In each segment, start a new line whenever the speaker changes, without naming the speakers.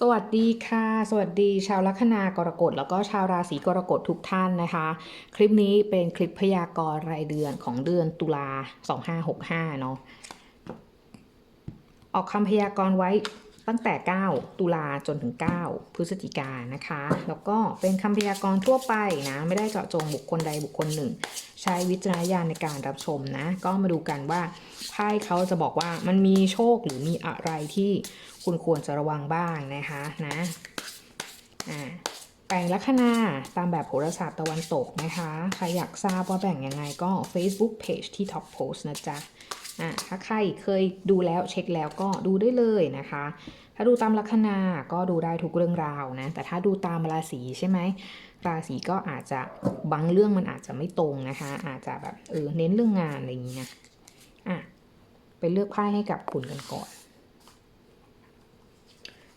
สวัสดีค่ะ สวัสดีชาวลัคนากรกฎแล้วก็ชาวราศีกรกฎทุกท่านนะคะ คลิปนี้เป็นคลิปพยากรณ์รายเดือนของเดือนตุลา2565เนาะออกคำพยากรณ์ไว้ ตั้งแต่ 9 ตุลาจนถึง 9 พฤศจิกานนะคะ แล้วก็เป็นคำพยากรณ์ทั่วไปนะ ไม่ได้เจาะจงบุคคลใดบุคคลหนึ่ง ใช้วิจารณญาณในการรับชมนะ ก็มาดูกันว่าไพ่เขาจะบอกว่ามันมีโชคหรือมีอะไรที่คุณควรจะระวังบ้างนะคะนะอ่าแบ่งลัคนาตามแบบโหราศาสตร์ตะวันตกนะคะ ใครอยากทราบว่าแบ่งยังไงก็ Facebook Page ที่ Top Post นะจ๊ะ อ่าถ้าใครเคยดูแล้วเช็คแล้วก็ดูได้เลยนะคะ ถ้าดูตามลัคนาก็ดูได้ทุกเรื่องราวนะ แต่ถ้าดูตามราศีใช่ไหม ราศีก็อาจจะบางเรื่องมันอาจจะไม่ตรงนะคะ อาจจะแบบเออเน้นเรื่องงานอะไรอย่างเงี้ยอะไปเลือกไพ่ให้กับคุณกันก่อน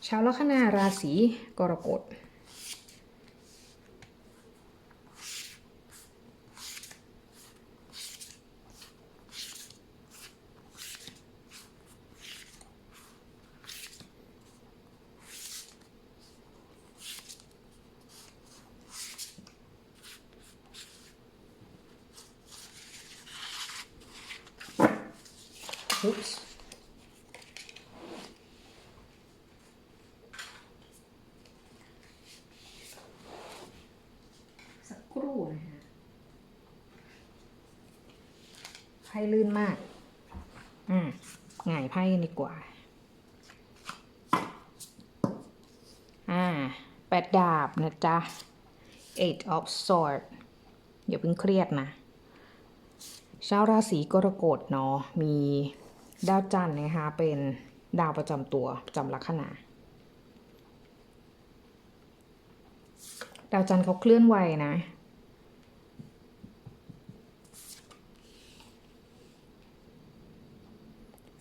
ชาวลัคนาราศีกรกฎ Oops. สักครู่นะฮะไพ่ลื่นมาก อืมหงายไพ่กันดีกว่า อ่า แปดดาบนะจ๊ะ eight of sword อย่าเพิ่งเครียดนะชาวราศีกรกฎเนาะมี ดาวจันทร์นะคะเป็นดาวประจำตัวประจำลัคนาดาวจันทร์เขาเคลื่อนไหวนะ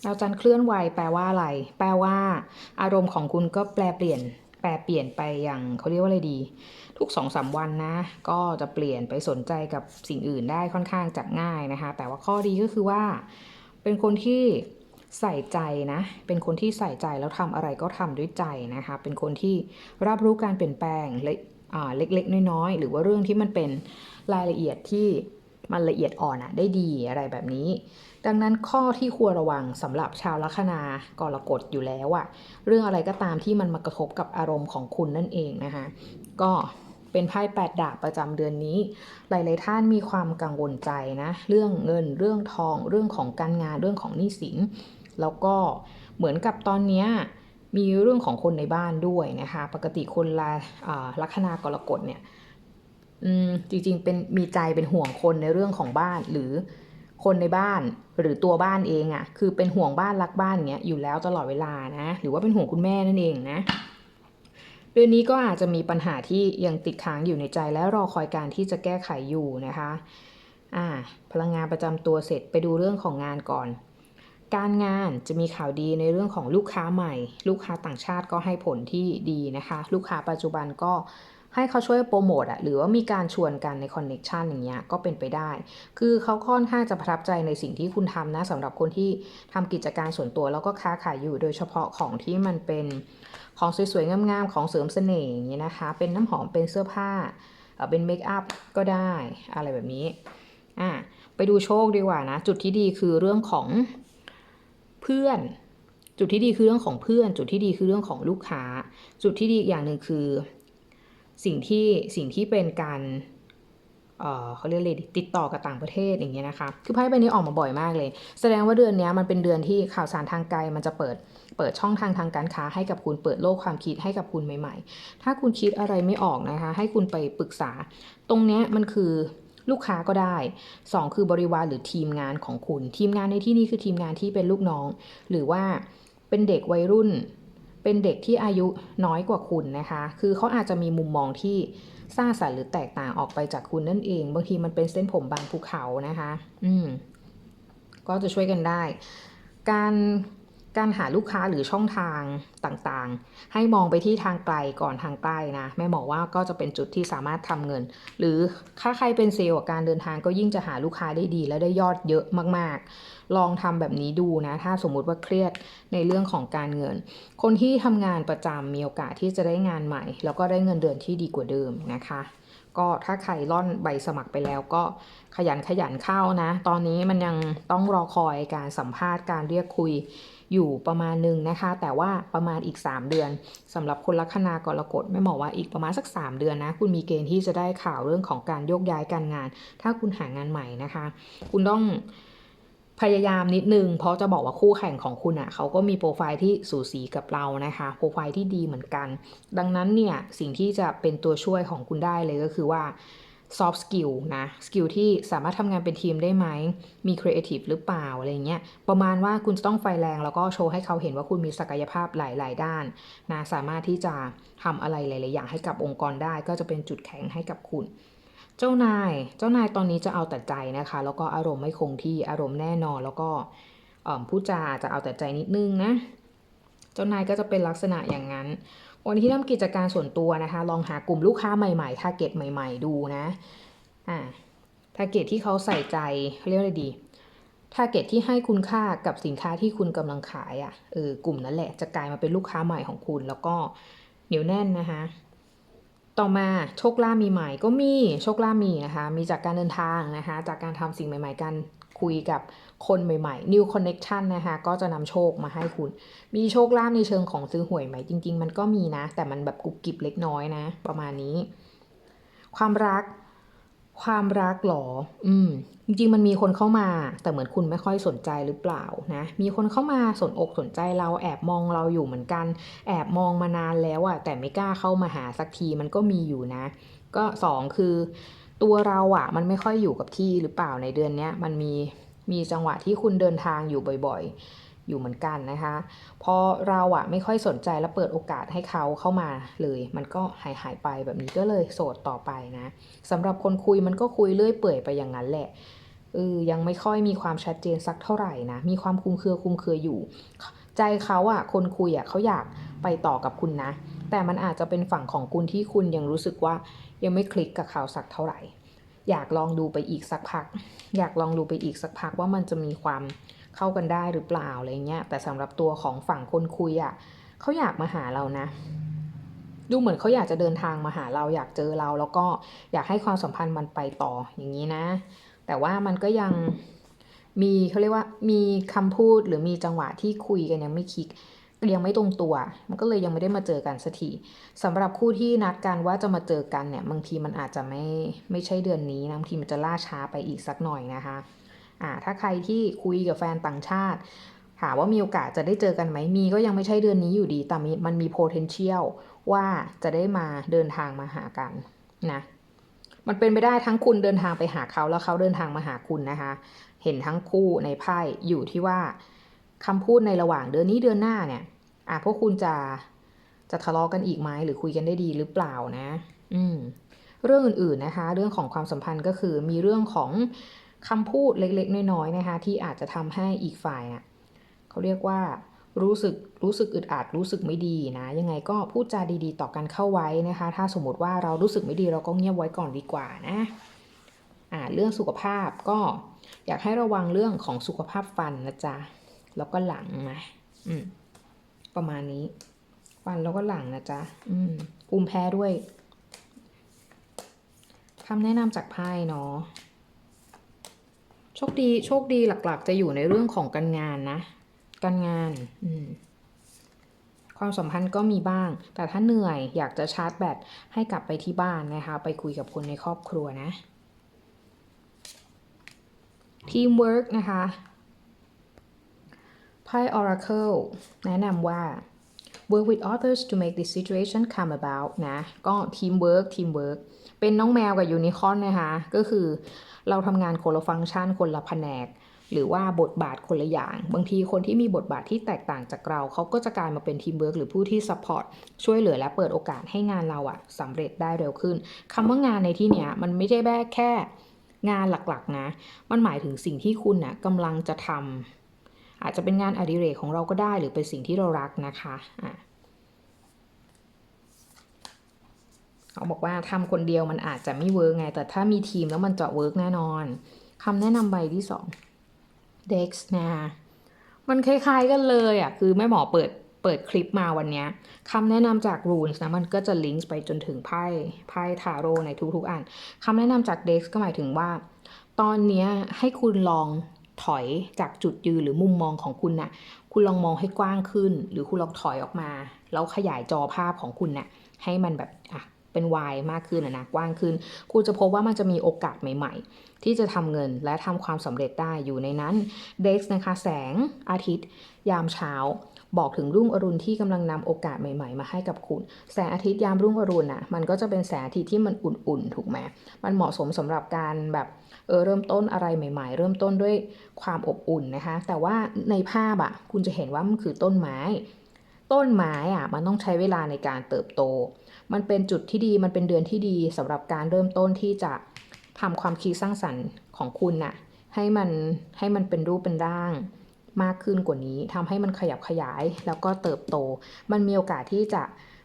ดาวจันทร์เคลื่อนไหวแปลว่าอะไร แปลว่า อารมณ์ของคุณก็แปลเปลี่ยน แปลเปลี่ยนไปอย่างเขาเรียกว่าอะไรดี ทุกสองสามวันนะ ก็จะเปลี่ยนไปสนใจกับสิ่งอื่นได้ค่อนข้างจะง่ายนะคะ แต่ว่าข้อดีก็คือว่า เป็นคนที่ใส่ใจนะ เป็นคนที่ใส่ใจแล้วทำอะไรก็ทำด้วยใจนะคะ เป็นคนที่รับรู้การเปลี่ยนแปลงเล็กอ่าเล็กๆ น้อยๆ หรือว่าเรื่องที่มันเป็นรายละเอียดที่มันละเอียดอ่อนอะได้ดีอะไรแบบนี้ ดังนั้นข้อที่ควรระวังสำหรับชาวลัคนากรกฎอยู่แล้วอะเรื่องอะไรก็ตามที่มันมากระทบกับอารมณ์ของคุณนั่นเองนะคะ ก็ เป็นไพ่แปดดาบประจำเดือนนี้ หลาย ๆ ท่านมีความกังวลใจนะ เรื่องเงินเรื่องทอง เรื่องของการงานเรื่องของหนี้สิน แล้วก็เหมือนกับตอนนี้มีเรื่องของคนในบ้านด้วยนะคะ ปกติคนลาลัคนากรกฎเนี่ยจริง ๆ เป็นมีใจเป็นห่วงคนในเรื่องของบ้านหรือคนในบ้านหรือตัวบ้านเองอะ่ะ คือเป็นห่วงบ้านรักบ้านเงี้ยอยู่แล้วตลอดเวลานะ หรือว่าเป็นห่วงคุณแม่นั่นเองนะ เดือนนี้ก็อาจจะมีปัญหาที่ยังติดค้างอยู่ในใจและรอคอยการที่จะแก้ไขอยู่นะคะอ่าพลังงานประจำตัวเสร็จไปดูเรื่องของงานก่อน การงานจะมีข่าวดีในเรื่องของลูกค้าใหม่ ลูกค้าต่างชาติก็ให้ผลที่ดีนะคะ ลูกค้าปัจจุบันก็ ให้เขาช่วยโปรโมทอะหรือว่ามีการชวนกันในคอนเน็ชันอย่างเงี้ยก็เป็นไปได้ คือเขาค่อนข้างจะประทับใจในสิ่งที่คุณทำนะสำหรับคนที่ทำกิจการส่วนตัวแล้วก็ค้าขายอยู่ โดยเฉพาะของที่มันเป็นของสวยๆงามๆของเสริมเสน่ห์อย่างนี้ยนะคะ เป็นน้ำหอมเป็นเสื้อผ้าเอ่อเป็นเมคอัพก็ได้อะไรแบบนี้อะไปดูโชคดีกว่านะ จุดที่ดีคือเรื่องของเพื่อน จุดที่ดีคือเรื่องของเพื่อน จุดที่ดีคือเรื่องของลูกค้า จุดที่ดีอีกอย่างหนึ่งคือ สิ่งที่สิ่งที่เป็นการเขาเรียกเลยติดต่อกับต่างประเทศอย่างเงี้ยนะคะคือไพ่ใบนี้ออกมาบ่อยมากเลย แสดงว่าเดือนนี้มันเป็นเดือนที่ข่าวสารทางไกลมันจะเปิดเปิดช่องทางทางการค้าให้กับคุณเปิดโลกความคิดให้กับคุณใหม่ ๆ ถ้าคุณคิดอะไรไม่ออกนะคะ ให้คุณไปปรึกษา ตรงเนี้ยมันคือลูกค้าก็ได้ 2 คือบริวารหรือทีมงานของคุณ ทีมงานในที่นี้คือทีมงานที่เป็นลูกน้อง หรือว่าเป็นเด็กวัยรุ่น เป็นเด็กที่อายุน้อยกว่าคุณนะคะ คือเขาอาจจะมีมุมมองที่สร้างสรรค์หรือแตกต่างออกไปจากคุณนั่นเอง บางทีมันเป็นเส้นผมบางภูเขานะคะ อืม ก็จะช่วยกันได้ การ การหาลูกค้าหรือช่องทางต่างๆ ให้มองไปที่ทางไกลก่อนทางใกล้นะแม่บอกว่าก็จะเป็นจุดที่สามารถทำเงิน หรือถ้าใครเป็นเซลล์การเดินทางก็ยิ่งจะหาลูกค้าได้ดี และได้ยอดเยอะมากๆ ลองทำแบบนี้ดูนะ ถ้าสมมุติว่าเครียดในเรื่องของการเงิน คนที่ทำงานประจำมีโอกาสที่จะได้งานใหม่ แล้วก็ได้เงินเดือนที่ดีกว่าเดิมนะคะก็ถ้าใครล่อนใบสมัครไปแล้วก็ขยันขยันเข้านะ ตอนนี้มันยังต้องรอคอยการสัมภาษณ์การเรียกคุย อยู่ประมาณหนึ่งนะคะ แต่ว่าประมาณอีก 3 เดือนสำหรับคนลัคนากรกฎไม่บอกว่าอีกประมาณสัก 3 เดือนนะ คุณมีเกณฑ์ที่จะได้ข่าวเรื่องของการโยกย้ายการงาน ถ้าคุณหางานใหม่นะคะ คุณต้องพยายามนิดนึง เพราะจะบอกว่าคู่แข่งของคุณอะ่ะเขาก็มีโปรไฟล์ที่สูสีกับเรานะคะ โปรไฟล์ที่ดีเหมือนกัน ดังนั้นเนี่ยสิ่งที่จะเป็นตัวช่วยของคุณได้เลยก็คือว่า soft skill นะสกิลที่สามารถทำงานเป็นทีมได้ไหม มี creative หรือเปล่า อะไรเงี้ย ประมาณว่าคุณจะต้องไฟแรงแล้วก็โชว์ให้เขาเห็นว่าคุณมีศักยภาพหลาย ๆ ด้านนะสามารถที่จะทำอะไรหลาย ๆ อย่างให้กับองค์กรได้ ก็จะเป็นจุดแข็งให้กับคุณ เจ้านาย เจ้านายตอนนี้จะเอาแต่ใจนะคะ แล้วก็อารมณ์ไม่คงที่อารมณ์แน่นอนแล้วก็เอิ่มพูดจาจะเอาแต่ใจนิดนึงนะ เจ้านายก็จะเป็นลักษณะอย่างนั้น วันที่ทำกิจการส่วนตัวนะคะ ลองหากลุ่มลูกค้าใหม่ๆทาร์เก็ตใหม่ ๆ ดูนะอ่าทาร์เก็ตที่เขาใส่ใจเรียกอะไรดีทาร์เก็ตที่ให้คุณค่ากับสินค้าที่คุณกำลังขายอะ่ะเออกลุ่มนั้นแหละจะกลายมาเป็นลูกค้าใหม่ของคุณ แล้วก็เหนียวแน่นนะคะ ต่อมาโชคลาภมีใหม่ก็มีโชคลาภมีนะคะ มีจากการเดินทางนะคะ จากการทำสิ่งใหม่ ๆการ คุยกับคนใหม่ๆ new connection นะคะ ก็จะนำโชคมาให้คุณ มีโชคลาภในเชิงของซื้อหวยไหม จริง ๆ มันก็มีนะ แต่มันแบบกุบกิบเล็กน้อยนะ ประมาณนี้ ความรัก ความรักหรอ อืม จริง ๆ มันมีคนเข้ามา แต่เหมือนคุณไม่ค่อยสนใจหรือเปล่านะ มีคนเข้ามาสนอกสนใจเรา แอบมองเราอยู่เหมือนกัน แอบมองมานานแล้วอะแต่ไม่กล้าเข้ามาหาสักที มันก็มีอยู่นะ ก็สองคือ ตัวเราอะมันไม่ค่อยอยู่กับที่หรือเปล่าในเดือนนี้มันมีมีจังหวะที่คุณเดินทางอยู่บ่อยๆ อยู่เหมือนกันนะคะ พอเราอะไม่ค่อยสนใจและเปิดโอกาสให้เขาเข้ามาเลย มันก็หายหายไปแบบนี้ก็เลยโสดต่อไปนะสำหรับคนคุยมันก็คุยเรื่อยเปื่อยไปอย่างนั้นแหละเออยังไม่ค่อยมีความชัดเจนสักเท่าไหร่นะ มีความคลุมเครือคลุมเครืออยู่ ใจเขาอะคนคุยอะเขาอยากไปต่อกับคุณนะ แต่มันอาจจะเป็นฝั่งของคุณที่คุณยังรู้สึกว่ายังไม่คลิกกับเขาสักเท่าไหร่ อยากลองดูไปอีกสักพัก อยากลองดูไปอีกสักพักว่ามันจะมีความเข้ากันได้หรือเปล่าอะไรเงี้ย แต่สำหรับตัวของฝั่งคนคุยอะ่ะเขาอยากมาหาเรานะ ดูเหมือนเขาอยากจะเดินทางมาหาเราอยากเจอเรา แล้วก็อยากให้ความสัมพันธ์มันไปต่ออย่างนี้นะ แต่ว่ามันก็ยังมีเขาเรียกว่ามีคำพูดหรือมีจังหวะที่คุยกันยังไม่คลิก ยังไม่ตรงตัว มันก็เลยยังไม่ได้มาเจอกันสักทีสำหรับคู่ที่นัดกันว่าจะมาเจอกันเนี่ยบางทีมันอาจจะไม่ไม่ใช่เดือนนี้นะบางทีมันจะล่าช้าไปอีกสักหน่อยนะคะอ่าถ้าใครที่คุยกับแฟนต่างชาติถามว่ามีโอกาสจะได้เจอกันไหมมีก็ยังไม่ใช่เดือนนี้อยู่ดี แต่มีมันมี potential ว่าจะได้มาเดินทางมาหากันนะมันเป็นไปได้ทั้งคุณเดินทางไปหาเขาแล้วเขาเดินทางมาหาคุณนะคะ เห็นทั้งคู่ในไพ่อยู่ที่ว่า คำพูดในระหว่างเดือนนี้เดือนหน้าเนี่ยอะพวกคุณจะจะทะเลาะกันอีกไหมหรือคุยกันได้ดีหรือเปล่านะ อืม เรื่องอื่นๆนะคะ เรื่องของความสัมพันธ์ก็คือมีเรื่องของคำพูดเล็กๆ น้อยๆนะคะ ที่อาจจะทำให้อีกฝ่ายอะเขาเรียกว่ารู้สึกรู้สึกอึดอัดรู้สึกไม่ดีนะ ยังไงก็พูดจาดีๆ ต่อกันเข้าไว้นะคะ ถ้าสมมติว่าเรารู้สึกไม่ดีเราก็เงียบไว้ก่อนดีกว่านะอ่าเรื่องสุขภาพก็อยากให้ระวังเรื่องของสุขภาพฟันนะจ๊ะ แล้วก็หลังนะอืม ประมาณนี้ ฟันแล้วก็หลังนะจ๊ะ อืมภูมิแพ้ด้วยคำแนะนำจากไพ่เนาะโชคดีโชคดีหลักๆ จะอยู่ในเรื่องของการงานนะ การงาน อืมความสัมพันธ์ก็มีบ้าง แต่ถ้าเหนื่อยอยากจะชาร์จแบตให้กลับไปที่บ้านนะคะ ไปคุยกับคนในครอบครัวนะทีมเวิร์กนะคะ ไพ่ Oracle แนะนำว่า work with others to make this situation come about นะ ก็ teamwork teamwork เป็นน้องแมวกับยูนิคอร์นนะคะ ก็คือเราทำงานคนละฟังก์ชันคนละแผนก หรือว่าบทบาทคนละอย่าง บางทีคนที่มีบทบาทที่แตกต่างจากเรา เขาก็จะกลายมาเป็นทีมเวิร์กหรือผู้ที่ซัพพอร์ตช่วยเหลือและเปิดโอกาสให้งานเราอะสำเร็จได้เร็วขึ้นคำว่างานในที่เนี้ยมันไม่ใช่แค่งานหลักๆนะ มันหมายถึงสิ่งที่คุณนะกำลังจะทำ อาจจะเป็นงานอดิเรกของเราก็ได้ หรือเป็นสิ่งที่เรารักนะคะอะเขาบอกว่าทำคนเดียวมันอาจจะไม่เวิร์กไง แต่ถ้ามีทีมแล้วมันจะเวิร์กแน่นอนคำแนะนำใบที่สอง Dex นะมันคล้ายๆกันเลยอะคือแม่หมอเปิดเปิดคลิปมาวันนี้คำแนะนำจาก runes นะมันก็จะลิงก์ไปจนถึงไพ่ไพ่ทาโร่ในทุกๆอันคำแนะนำจาก Dex ก็หมายถึงว่า ตอนนี้ให้คุณลอง ถอยจากจุดยืนหรือมุมมองของคุณน่ะ คุณลองมองให้กว้างขึ้น หรือคุณลองถอยออกมา แล้วขยายจอภาพของคุณน่ะให้มันแบบอะเป็นวายมากขึ้นนะนะกว้างขึ้น คุณจะพบว่ามันจะมีโอกาสใหม่ ๆ ที่จะทำเงินและทำความสำเร็จได้อยู่ในนั้นเด็กนะคะแสงอาทิตย์ ยามเช้า บอกถึงรุ่งอรุณที่กำลังนำโอกาสใหม่ๆ มาให้กับคุณ แสงอาทิตย์ยามรุ่งอรุณน่ะมันก็จะเป็นแสงอาทิตย์ที่มันอุ่นๆ ถูกไหมมันเหมาะสมสำหรับการแบบเออเริ่มต้นอะไรใหม่ ๆ เริ่มต้นด้วยความอบอุ่นนะคะ แต่ว่าในภาพอะคุณจะเห็นว่ามันคือต้นไม้ ต้นไม้อะมันต้องใช้เวลาในการเติบโต มันเป็นจุดที่ดีมันเป็นเดือนที่ดีสำหรับการเริ่มต้นที่จะทำความคิดสร้างสรรค์ของคุณน่ะให้มันให้มันเป็นรูปเป็นร่าง มากขึ้นกว่านี้ทำให้มันขยับขยายแล้วก็เติบโต มันมีโอกาสที่จะ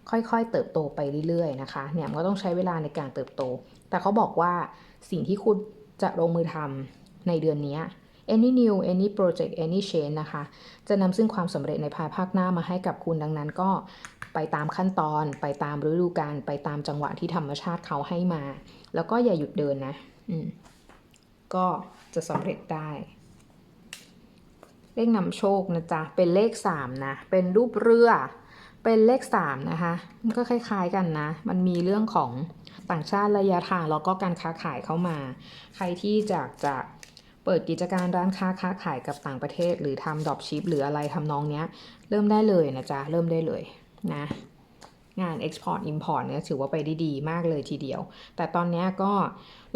ค่อยๆ เติบโตไปเรื่อยๆนะคะเนี่ยมันก็ต้องใช้เวลาในการเติบโต แต่เขาบอกว่าสิ่งที่คุณจะลงมือทำในเดือนนี้ any new any project any change นะคะ จะนำซึ่งความสำเร็จในภายภาคหน้ามาให้กับคุณดังนั้นก็ไปตามขั้นตอน ไปตามฤดูกาลไปตามจังหวะที่ธรรมชาติเขาให้มา แล้วก็อย่าหยุดเดินนะ อืม ก็จะสำเร็จได้ เลขนำโชคนะจ๊ะ เป็นเลขสามนะ เป็นรูปเรือ เป็นเลขสามนะคะ มันก็คล้ายๆกันนะ มันมีเรื่องของต่างชาติระยะทางแล้วก็การค้าขายเข้ามา ใครที่จะจะเปิดกิจการร้านค้าค้าขายกับต่างประเทศ หรือทำดรอปชิปหรืออะไรทำนองเนี้ย เริ่มได้เลยนะจ๊ะ เริ่มได้เลยนะ งาน Export Import เนี่ยถือว่าไปได้ดีมากเลยทีเดียว แต่ตอนนี้ก็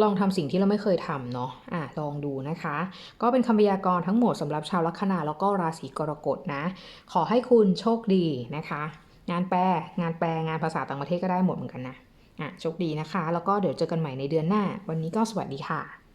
ลองทำสิ่งที่เราไม่เคยทำเนาะอะลองดูนะคะ ก็เป็นคำพยากรณ์ทั้งหมดสำหรับชาวลัคนาแล้วก็ราศีกรกฎนะ ขอให้คุณโชคดีนะคะ งานแปลงานแปลงานภาษาต่างประเทศก็ได้หมดเหมือนกันนะอะโชคดีนะคะ แล้วก็เดี๋ยวเจอกันใหม่ในเดือนหน้า วันนี้ก็สวัสดีค่ะ